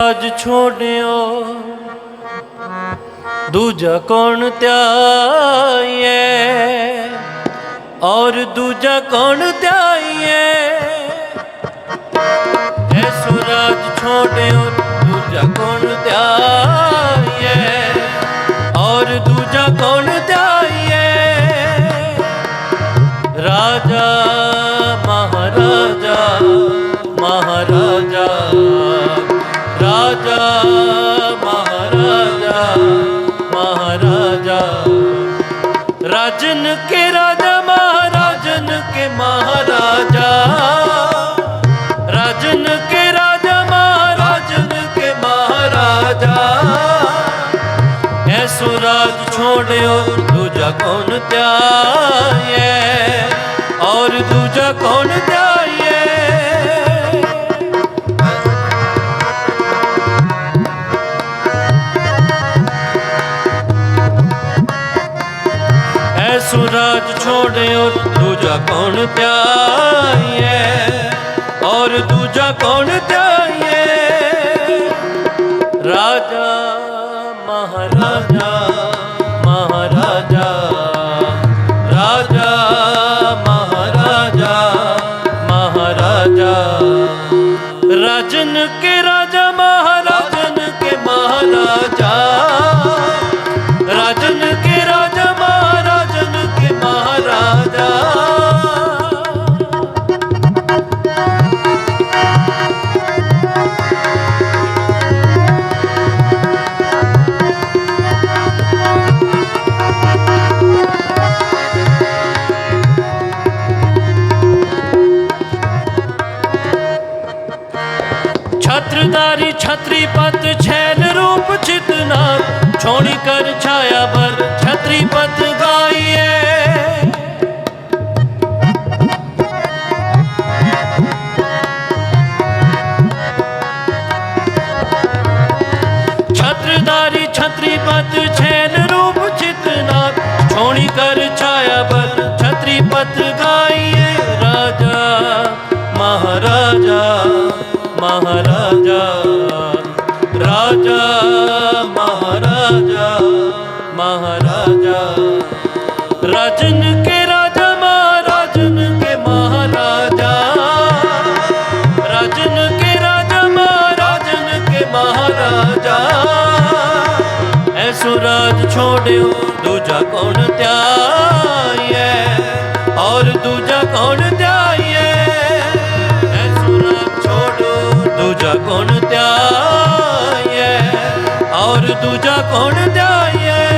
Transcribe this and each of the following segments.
ਅੱਜ ਛੋੜਿਓ। ਦੂਜਾ ਕੌਣ ਧਿਆਈਏ? ਔਰ ਦੂਜਾ ਕੌਣ ਧਿਆਈਏ? ਐ ਸੁਰਾਜ ਛੋੜਿਓ, ਦੂਜਾ ਕੌਣ ਧਿਆਈਏ? ਔਰ ਦੂਜਾ ਕੌਣ ਮਹਾਰਾਜਾ ਮਹਾਰਾਜਾ। ਰਾਜਨ ਕੇ ਰਾਜਾ, ਮਹਾਰਾਜਨ ਕੇ ਮਹਾਰਾਜਾ। ਰਾਜਨ ਕੇ ਰਾਜਾ, ਮਹਾਰਾਜਨ ਕੇ ਮਹਾਰਾਜਾ। ਐਸੋ ਰਾਜ ਛੋੜਿਓ, ਦੂਜਾ ਕੌਣ ਧਿਆਏ ਔਰ ਦੂਜਾ ਕੌਣ ਧਿਆਏ ਦੂਜਾ ਕੌਣ ਧਿਆਏ ਔਰ ਦੂਜਾ ਕੌਣ ਧਿਆਏ ਸ਼ਬਦ ਗਾਈਏ ਰਾਜਾ, ਮਹਾਰਾਜਾ ਮਹਾਰਾਜਾ। ਰਾਜਾ, ਮਹਾਰਾਜਾ ਮਹਾਰਾਜਾ। ਰਜਨ ਕੇ ਰਾਜਾ, ਮਹਾਰਾਜਨ ਕੇ ਮਹਾਰਾਜਾ। ਰਜਨ ਕੇ ਰਾਜਾ, ਮਹਾਰਾਜਨ ਕੇ ਮਹਾਰਾਜਾ। ਐਸੋ ਰਾਜ ਛੋੜਿਓ ਦੂਜਾ ਕੌਣ ਧਿਆਏ? ਔਰ ਦੂਜਾ ਕੌਣ ਧਿਆਏ?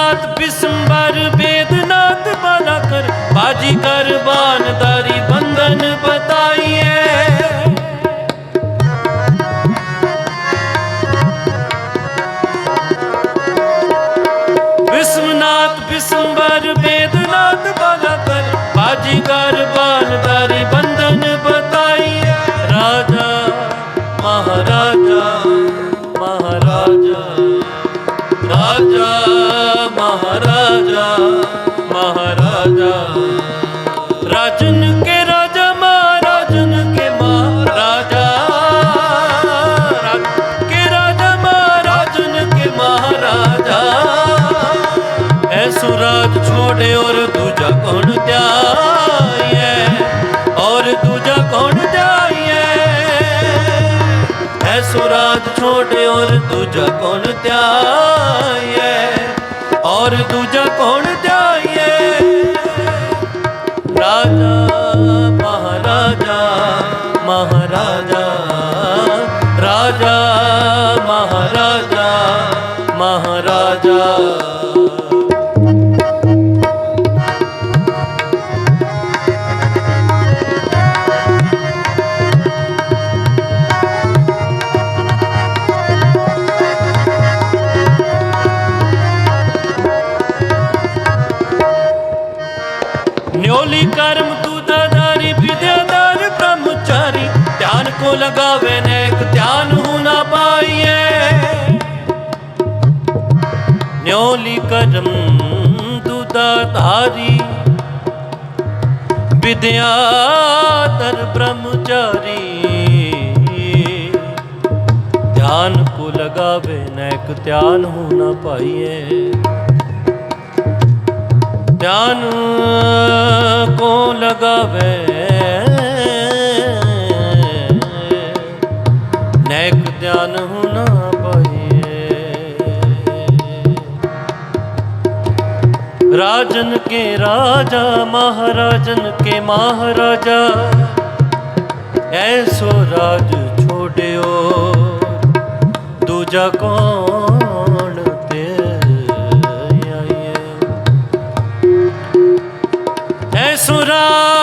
विस्मनाथ विस्मबर वेदनाथ बना कर बाजी कर बानदारी बंधन बताइए। विस्मनाथ विस्मबर वेदनाथ बना कर बाजी कर बानदारी बंधन बताइए। राजा, महाराजा महाराजा। ਰਾਜਾ, ਮਹਾਰਾਜਾ। ਰਾਜਨ ਕੇ ਰਾਜਾ, ਮਹਾਰਾਜਨ ਕੇ ਮਹਾਰਾਜਾ। ਰਾਜ ਕੇ ਰਾਜਾ, ਮਹਾਰਾਜਨ ਕੇ ਮਹਾਰਾਜਾ। ਐਸੋ ਰਾਜ ਛੋੜੇ ਔਰ ਦੂਜਾ ਕੌਣ ਧਿਆਈਐ? ਔਰ ਦੂਜਾ ਕੌਣ ਧਿਆਈਐ? ਐਸੋ ਰਾਜ ਛੋੜੇ ਔਰ ਦੂਜਾ ਕੌਣ ਧਿਆਈਐ? ਔਰ ਦੂਜਾ ਕੌਣ ਲਗਾਵੇ ਨੇਕ ਧਿਆਨ ਹੂ ਨਾ ਪਾਈਏ। ਨਿਉਲੀ ਕਰਮ ਦੁਦਾ ਧਾਰੀ ਵਿਦਿਆ ਤਰ ਬ੍ਰਹਮਚਾਰੀ। ਧਿਆਨ ਕੋ ਲਗਾਵੇ ਨੇਕ ਧਿਆਨ ਹੂ ਪਾਈਏ। ਧਿਆਨ ਕੋ ਲਗਾਵੇ राजन के राजा महाराजन के महाराजा ऐसो राज छोड़ियो दूजा कौन ते आइए ऐसो राज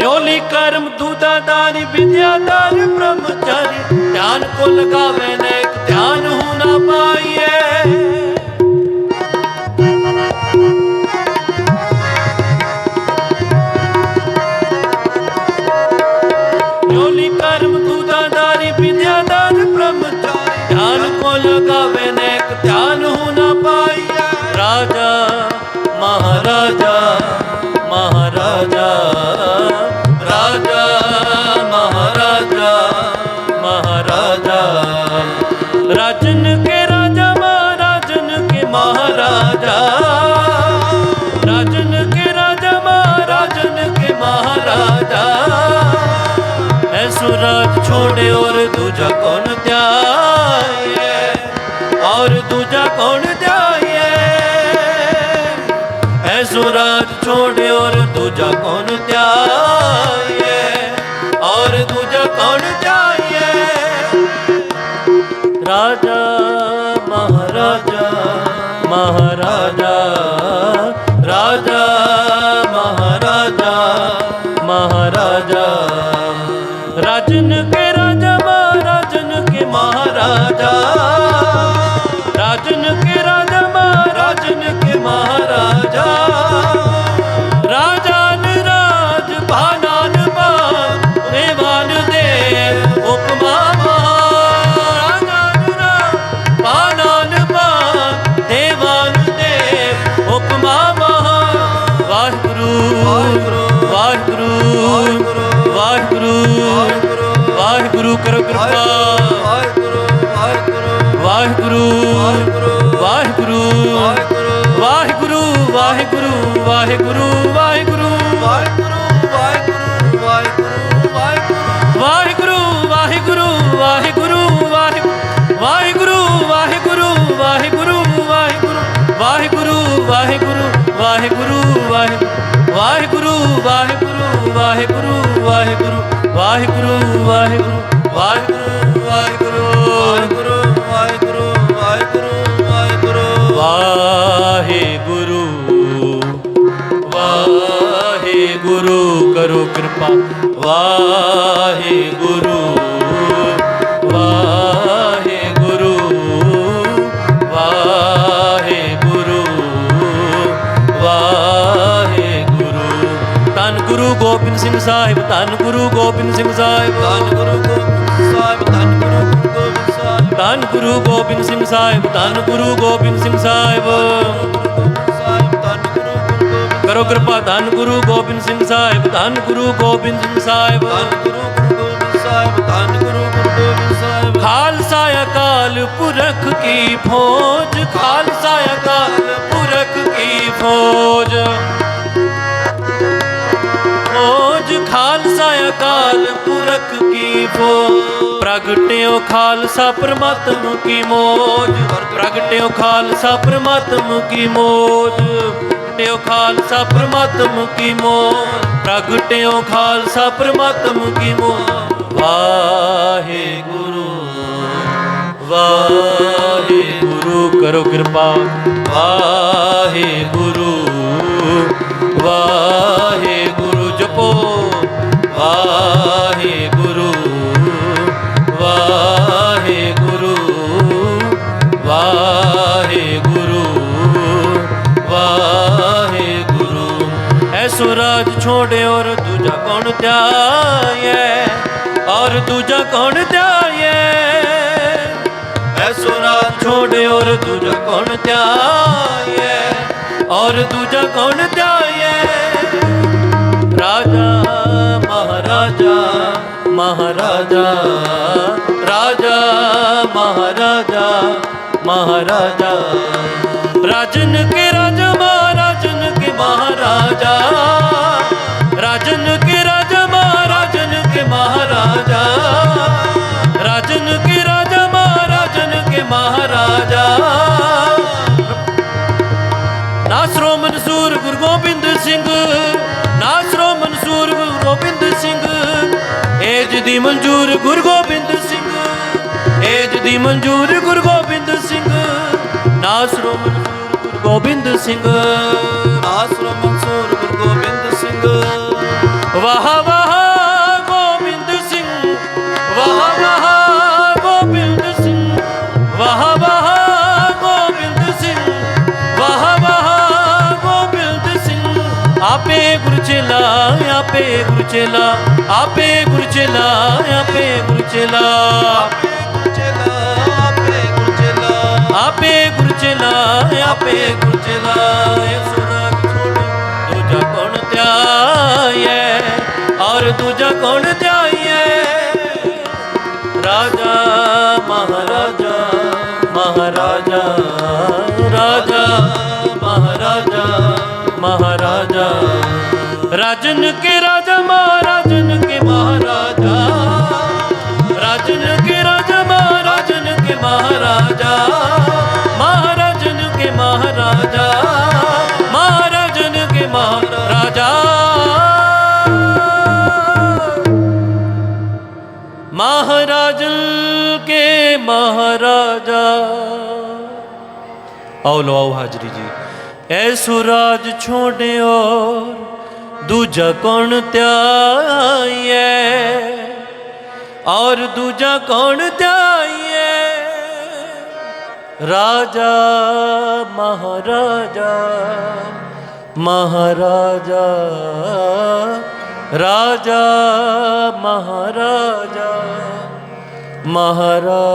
ਨਿਉਲੀ ਕਰਮ ਦੂਦਾ ਦਾਨੀ, ਵਿਦਿਆ ਦਾਨ, ਬ੍ਰਹਮਚਾਰੀ। ਧਿਆਨ ਕੋ ਲਗਾਵੇ ਨੇ ਧਿਆਨ ਹੂ ਨਾ ਪਾਈਏ ਧਿਆਨ ਹੂ ਨਾ ਪਾਈਆ ਰਾਜਾ, ਮਹਾਰਾਜਾ। कौन त्याए और दूजा कौन त्याए राजा, महाराजा महाराजा, राजा, महाराजा महाराजा। राजन के राजा, महाराजन के महाराजा। राजन के राजा, महाराजन के महाराजा। ਹੁਕਮਾ ਵਾਹਿਗੁਰੂ ਵਾਹਿਗੁਰੂ ਵਾਹਿਗੁਰੂ ਵਾਹਿਗੁਰੂ ਕਰੋ ਕਿਰਪਾ। ਵਾਹਿਗੁਰੂ ਵਾਹਿਗੁਰੂ ਵਾਹਿਗੁਰੂ ਵਾਹਿਗੁਰੂ ਵਾਹਿਗੁਰੂ ਵਾਹਿਗੁਰੂ ਵਾਹਿਗੁਰੂ ਵਾਹਿਗੁਰੂ ਵਾਹਿਗੁਰੂ ਵਾਹਿਗੁਰੂ ਵਾਹਿਗੁਰੂ ਵਾਹਿਗੁਰੂ ਵਾਹਿਗੁਰੂ ਵਾਹਿਗੁਰੂ ਵਾਹਿਗੁਰੂ ਕਰੋ ਕਿਰਪਾ ਵਾਹਿਗੁਰੂ ਵਾਹਿਗੁਰੂ ਸਿੰਘ ਸਾਹਿਬ ਧੰਨ ਗੁਰੂ ਗੋਬਿੰਦ ਸਿੰਘ ਸਾਹਿਬ ਧੰਨ ਗੁਰੂ ਗੋਬਿੰਦ ਸਾਹਿਬ ਧੰਨ ਗੁਰੂ ਗੋਬਿੰਦ ਸਾਹਿਬ ਧੰਨ ਗੁਰੂ ਗੋਬਿੰਦ ਸਿੰਘ ਸਾਹਿਬ ਧੰਨ ਗੁਰੂ ਗੋਬਿੰਦ ਸਿੰਘ ਸਾਹਿਬ ਕਰੋ ਕਿਰਪਾ ਧੰਨ ਗੁਰੂ ਗੋਬਿੰਦ ਸਿੰਘ ਸਾਹਿਬ ਧੰਨ ਗੁਰੂ ਗੋਬਿੰਦ ਸਿੰਘ ਸਾਹਿਬ ਖਾਲਸਾ ਅਕਾਲ ਪੁਰਖ ਕੀ ਫੌਜ ਖਾਲਸਾ ਅਕਾਲ ਪੁਰਖ ਕੀ ਫੌਜ ਅਕਾਲ ਪੁਰਖ ਕੀ ਫੌਜ? ਪ੍ਰਗਟਿਓ ਖਾਲਸਾ ਪ੍ਰਮਾਤਮ ਕੀ ਮੋਜ? ਪ੍ਰਗਟਿਓ ਖਾਲਸਾ ਪ੍ਰਮਾਤਮ ਕੀ ਮੋਜ? ਪ੍ਰਗਟਿਓ ਖਾਲਸਾ ਪ੍ਰਮਾਤਮ ਕੀ ਮੋਜ? ਪ੍ਰਗਟਿਓ ਖਾਲਸਾ ਪ੍ਰਮਾਤਮ ਕੀ ਮੋਜ? ਵਾਹਿਗੁਰੂ ਵਾਹਿਗੁਰੂ ਕਰੋ ਕਿਰਪਾ। ਵਾਹਿਗੁਰੂ ਵਾਹਿਗੁਰੂ ਦੂਜਾ ਔਰ ਦੂਜਾ ਕੌਣ ਧਿਆਏ ਐਸੋ ਰਾਜ ਛੋੜੇ ਔਰ ਦੂਜਾ ਕੌਣ ਧਿਆਏ ਔਰ ਦੂਜਾ ਕੌਣ ਧਿਆਏ ਰਾਜਾ, ਮਹਾਰਾਜਾ ਮਹਾਰਾਜਾ, ਰਾਜਾ, ਮਹਾਰਾਜਾ ਮਹਾਰਾਜਾ। ਰਾਜਨ ਕੇ ਰਾਜਾ, ਮਹਾਰਾਜਨ ਕੇ ਮਹਾਰਾਜਾ। ਰਾਜਨ ਮਹਾਰਾਜਾ। ਨਾਸਰੋ ਮਨਸੂਰ ਗੁਰੂ ਗੋਬਿੰਦ ਸਿੰਘ, ਨਾਸਰੋ ਮਨਸੂਰ ਗੁਰੂ ਗੋਬਿੰਦ ਸਿੰਘ। ਏਜ ਦੀ ਮਨਜ਼ੂਰ ਗੁਰੂ ਗੋਬਿੰਦ ਸਿੰਘ, ਏਜ ਦੀ ਮਨਜ਼ੂਰ ਗੁਰੂ ਗੋਬਿੰਦ ਸਿੰਘ। ਨਾਸਰੋ ਮਨਸੂਰ ਗੁਰੂ ਗੋਬਿੰਦ ਸਿੰਘ ਆਸਰੋ ਮਨਸੂਰ ਗੁਰੂ ਗੋਬਿੰਦ ਸਿੰਘ। ਵਾਹ ਆਪੇ ਗੁਰਚੇਲਾ ਆਪੇ ਗੁਰਚੇਲਾ ਆਪੇ ਗੁਰਚੇਲਾ ਆਪੇ ਗੁਰਚੇਲਾ ਗੁਰਚੇਲਾ ਆਪੇ ਗੁਰਚੇਲਾ ਆਪੇ ਗੁਰਚੇਲਾ ਆਪੇ ਗੁਰਚੇਲਾ ਇਸ ਰਾਗ ਛੋੜੇ ਦੂਜਾ ਕੌਣ ਧਿਆਏ ਔਰ ਦੂਜਾ ਕੌਣ ਧਿਆਏ ਰਾਜਾ, ਮਹਾਰਾਜਾ ਮਹਾਰਾਜਾ, ਰਾਜਾ। ਰਾਜਨ ਕੇ ਰਾਜਾ ਮਹਾਰਾਜਨ ਕੇ ਮਹਾਰਾਜਾ ਰਾਜਨ ਕੇ ਰਾਜਾ ਮਹਾਰਾਜਨ ਕੇ ਮਹਾਰਾਜਾ ਮਹਾਰਾਜਨ ਕੇ ਮਹਾਰਾਜਾ ਮਹਾਰਾਜਨ ਕੇ ਮਹਾਰਾਜਾ ਮਹਾਰਾਜਨ ਕੇ ਮਹਾਰਾਜਾ ਆਓ ਲੋ ਆਓ ਹਾਜ਼ਰੀ ਜੀ ਐਸੋ ਰਾਜ ਛੋੜਿਓ ਦੂਜਾ ਕੌਣ ਧਿਆਈਏ ਔਰ ਦੂਜਾ ਕੌਣ ਧਿਆਈਏ ਰਾਜਾ ਮਹਾਰਾਜਾ ਮਹਾਰਾਜਾ ਰਾਜਾ ਮਹਾਰਾਜਾ ਮਹਾਰਾਜਾ।